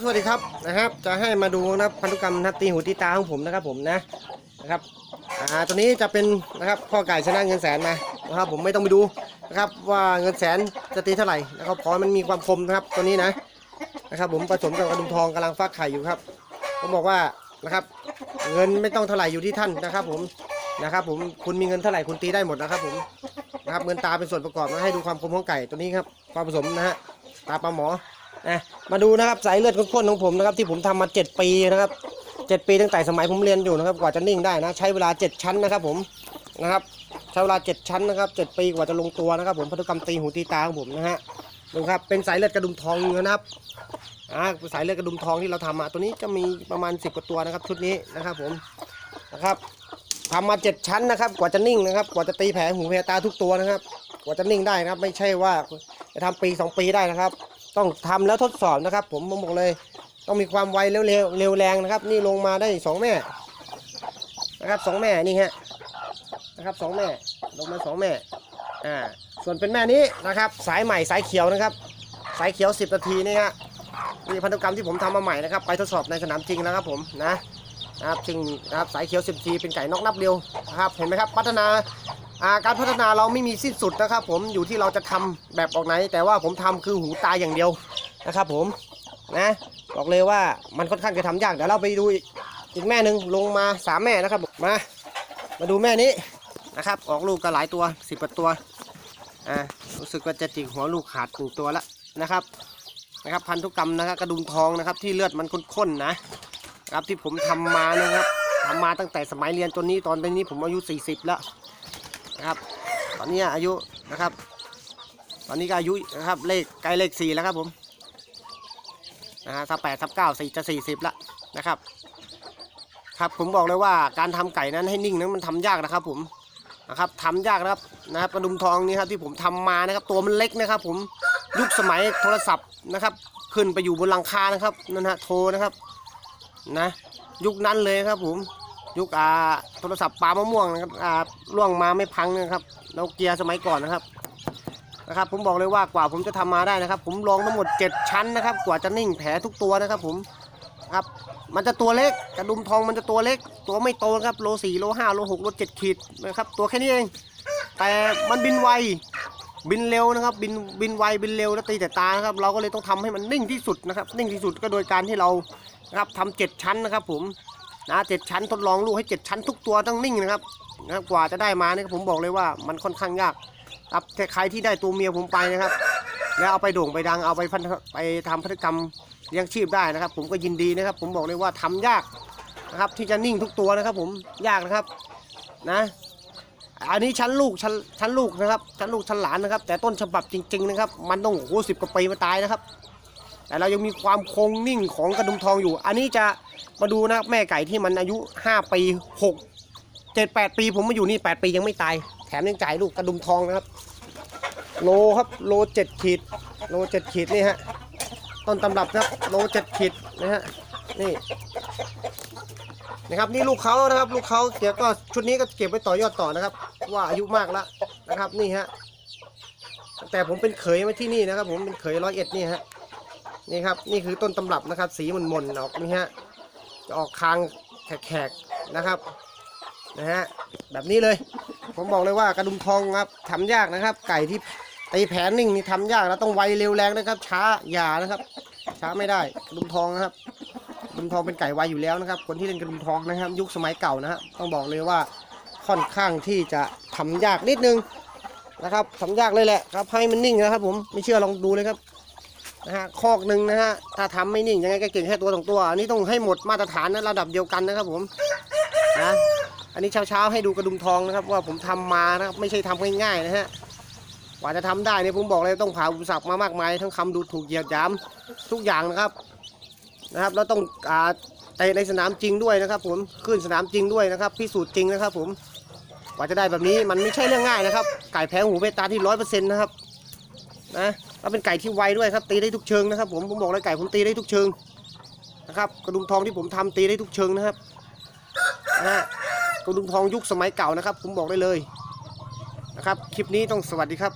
สวัสดีครับนะครับ จะให้มาดูนะครับพันธุกรรมนะครับตีหูตีตาของผมนะครับผมนะนะครับอ่าตัวนี้จะเป็นนะครับพ่อไก่ชนะเงินแสนมานะครับ ผมไม่ต้องไปดูนะครับ ว่าเงินแสนจะตีเท่าไหร่นะครับเพราะมันมีความคมนะครับตัวนี้นะนะครับ ผมผสมกับกระดุมทองกำลังฟักไข่อยู่ครับ ผมบอกว่านะครับ เงินไม่ต้องเท่าไหร่อยู่ที่ท่านนะครับ ผมนะครับ ผมคุณมีเงินเท่าไหร่คุณตีได้หมดนะครับ ผมนะครับเงินตาเป็นส่วนประกอบนะให้ดูความคมของไก่ตัวนี้ครับความผสมนะฮะตาปลาหมอ นะมาดูนะครับสายเลือดข้นๆของผมนะครับที่ผมทำมา 7 ปีนะครับ 7 ปีตั้งแต่สมัยผมเรียนอยู่นะครับ กว่าจะนิ่งได้นะใช้เวลา 7 ชั้นนะครับผมนะครับใช้เวลา 7 ชั้นนะครับ 7 ปีกว่าจะลงตัวนะครับ ผมพันธุกรรมตีหูตีตาของผมนะฮะดูครับเป็นสายเลือดกระดุมทองนะครับอ่าสายเลือดกระดุมทองที่เราทำมาตัวนี้จะมีประมาณ 10กว่าตัวนะครับชุดนี้นะครับผมนะครับทำมา 7 ชั้นนะครับ กว่าจะนิ่งนะครับ กว่าจะตีแผลหูแผลตาทุกตัวนะครับ กว่าจะนิ่งได้นะครับ ไม่ใช่ว่าจะทำปี 2 ปีได้นะครับ ต้องทำแล้วทดสอบนะครับ ผมผมบอกเลย ต้องมีความไวเร็วเร็วเร็วแรงนะครับ นี่ลงมาได้สองแม่นะครับสองแม่นี่ฮะนะครับสองแม่ลงมาสองแม่อ่าส่วนเป็นแม่นี้นะครับ สายใหม่สายเขียวนะครับ สายเขียว 10 นาทีนี่ฮะนี่พันธุกรรมที่ผมทำมาใหม่นะครับไปทดสอบในสนามจริงนะครับผมนะนะครับจริงนะครับสายเขียว 10 ทีเป็นไก่นอกนับเดียวนะครับเห็นไหมครับพัฒนา การพัฒนาเราไม่มีสิ้นสุดนะครับผมอยู่ที่เราจะทำแบบออกไหน แต่ว่าผมทำคือหูตาอย่างเดียวนะครับผมนะบอกเลยว่ามันค่อนข้างจะทำยากเดี๋ยวเราไปดูอีกแม่หนึ่งลงมาสามแม่นะครับมามาดูแม่นี้นะครับ ออกลูกก็หลายตัวสิบกว่าตัวอ่ารู้สึกว่าจะจิกหัวลูกขาดหนึ่งตัวแล้วนะครับนะครับพันธุกรรมนะครับกระดุมทองนะครับที่เลือดมันข้นๆนะครับที่ผมทำมานะครับทำมาตั้งแต่สมัยเรียนจนนี้ตอนนี้ผมอายุ 40 แล้ว นะครับ ตอนนี้อายุนะครับ ตอนนี้ก็อายุนะครับเลขใกล้เลขสี่แล้วครับผมนะฮะถ้าแปดทับเก้าสี่จะสี่สิบละนะครับ ครับผมบอกเลยว่าการทำไก่นั้นให้นิ่งนั้นมันทำยากนะครับ ผมนะครับทำยากนะครับนะครับกระดุมทองนี่ครับที่ผมทำมานะครับ ตัวมันเล็กนะครับ ผมยุคสมัยโทรศัพท์นะครับ ขึ้นไปอยู่บนหลังคานะครับนั่นฮะโทรนะครับนะ ยุคนั้นเลยครับผม ยุคอ่าโทรศัพท์ปลามะม่วงนะครับอ่าล่วงมาไม่พังนะครับโนเกียสมัยก่อนนะครับนะครับ ผมบอกเลยว่ากว่าผมจะทำมาได้นะครับ ผมลองทั้งหมด 7 ชั้นนะครับ กว่าจะนิ่งแผลทุกตัวนะครับ ผมครับมันจะตัวเล็กกระดุมทองมันจะตัวเล็ก ตัวไม่โตนะครับโล4โล5โล6โล7ขีดนะครับ ตัวแค่นี้เอง แต่มันบินไวบินเร็วนะครับ บินบินไวบินเร็วแล้วตีแต่ตานะครับ เราก็เลยต้องทำให้มันนิ่งที่สุดนะครับ นิ่งที่สุดก็โดยการที่เรานะครับทำเจ็ดชั้นนะครับ ผม นะเจ็ดชั้นทดลองลูกให้เจ็ดชั้นทุกตัวต้องนิ่งนะครับนะครับกว่าจะได้มาเนี่ยผมบอกเลยว่ามันค่อนข้างยากครับแต่ใครที่ได้ตัวเมียผมไปนะครับ แล้วเอาไปโด่งไปดังเอาไปพันไปทำพฤติกรรมเลี้ยงชีพได้นะครับ ผมก็ยินดีนะครับ ผมบอกเลยว่าทำยากนะครับ ที่จะนิ่งทุกตัวนะครับ ผมยากนะครับนะ อันนี้ชั้นลูกชั้นชั้นลูกนะครับชั้นลูกชั้นหลานนะครับ แต่ต้นฉบับจริง ๆ นะครับ มันต้องโอ้โหสิบกว่าปีมาตายนะครับ แต่เรายังมีความคงนิ่งของกระดุมทองอยู่ อันนี้จะมาดูนะครับแม่ไก่ที่มันอายุ 5 ปี 6 7 8 ปีผมมาอยู่นี่ 8 ปียังไม่ตาย แถมยังจ่ายลูกกระดุมทองนะครับ โลครับโล7ขีดโล7ขีดนี่ฮะต้นตำรับครับโล7ขีดนะฮะนี่นะครับนี่ลูกเขานะครับ ลูกเขาเดี๋ยวก็ชุดนี้ก็เก็บไว้ต่อยอดต่อนะครับ ว่าอายุมากแล้วนะครับนี่ฮะแต่ผมเป็นเขยมาที่นี่นะครับ ผมเป็นเขยร้อยเอ็ดนี่ฮะ นี่ครับนี่คือต้นตำรับนะครับ สีมันมนๆออกนี่ฮะจะออกคางแขกๆนะครับนะฮะแบบนี้เลย ผมบอกเลยว่ากระดุมทองครับทำยากนะครับ ไก่ที่ตีแผลนิ่งนี่ทำยากแล้วต้องไวเร็วแรงนะครับ ช้าอย่านะครับ ช้าไม่ได้กระดุมทองนะครับกระดุมทองเป็นไก่ไวอยู่แล้วนะครับ คนที่เล่นกระดุมทองนะครับ ยุคสมัยเก่านะฮะต้องบอกเลยว่าค่อนข้างที่จะทำยากนิดนึงนะครับทำยากเลยแหละครับให้มันนิ่งนะครับ ผมไม่เชื่อลองดูเลยครับ นะฮะคอกหนึ่งนะฮะถ้าทำไม่นิ่งยังไงก็เก่งแค่ตัวสองตัว อันนี้ต้องให้หมดมาตรฐานนะระดับเดียวกันนะครับผมนะอันนี้เช้าๆให้ดูกระดุมทองนะครับ ว่าผมทำมานะครับไม่ใช่ทำง่ายๆนะฮะกว่าจะทำได้เนี่ยผมบอกเลยต้องผ่าอุปสรรคมามากมาย ทั้งคำดูถูกเหยียดหยามทุกอย่างนะครับนะครับแล้วต้องอ่าเตะในสนามจริงด้วยนะครับ ผมขึ้นสนามจริงด้วยนะครับ พิสูจน์จริงนะครับ ผมกว่าจะได้แบบนี้มันไม่ใช่เรื่องง่ายนะครับไก่แพ้หูเบตาที่ร้อยเปอร์เซ็นต์นะครับนะ แล้วเป็นไก่ที่ไวด้วยครับ ตีได้ทุกเชิงนะครับ ผมผมบอกเลยไก่ผมตีได้ทุกเชิงนะครับ กระดุมทองที่ผมทำตีได้ทุกเชิงนะครับนะกระดุมทองยุคสมัยเก่านะครับ ผมบอกได้เลยนะครับ คลิปนี้ต้องสวัสดีครับ